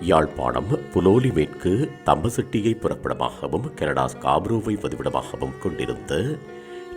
யாழ்ப்பாணம் புலோலி மேற்கு தம்பசெட்டியை புறப்படமாகவும் கனடா ஸ்காப்ரோவை வதிவிடமாகவும் கொண்டிருந்த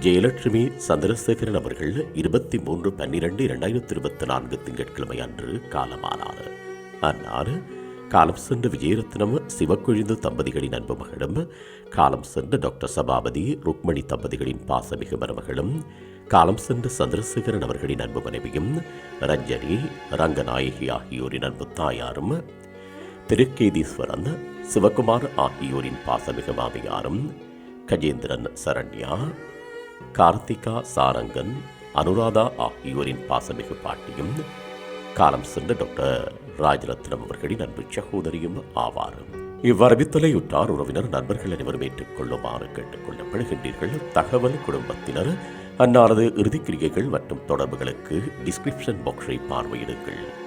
ஜெயலட்சுமி சந்திரசேகரன் அவர்கள் இருபத்தி மூன்று பன்னிரண்டு இரண்டாயிரத்தி இருபத்தி நான்கு திங்கட்கிழமை அன்று காலமானார். அன்னார் காலம் சென்ற விஜயரத்னம் சிவக்கொழிந்து தம்பதிகளின் அன்பு மகளும் காலம் சென்ற டாக்டர் சபாபதி ருக்மணி தம்பதிகளின் பாசமிகு மருமகளும் காலம் சென்ற சந்திரசேகரன் அவர்களின் அன்பு மனைவியும் ரஞ்சனி ரங்கநாயகி ஆகியோரின் அன்பு தாயாரும் திருக்கேதீஸ்வரன் சிவகுமார் ஆகியோரின் பாசமிகு மாமியாரும் கஜேந்திரன் சரண்யா கார்த்திகா சாரங்கன் அனுராதா ஆகியோரின் பாசமிகு பாட்டியும் காலம் சென்ற டாக்டர் ராஜரத்னம் அவர்களின் அன்பு சகோதரியும் ஆவார் இவ்வரவித்தலை உற்றார் உறவினர் நண்பர்கள் அனைவரும் ஏற்றுக்கொள்ளுமாறு கேட்டுக் தகவல் குடும்பத்தினர் அன்னாரது இறுதிக்கிரியைகள் மற்றும் தொடர்புகளுக்கு டிஸ்கிரிப்ஷன் பாக்ஸை பார்வையிடுங்கள்.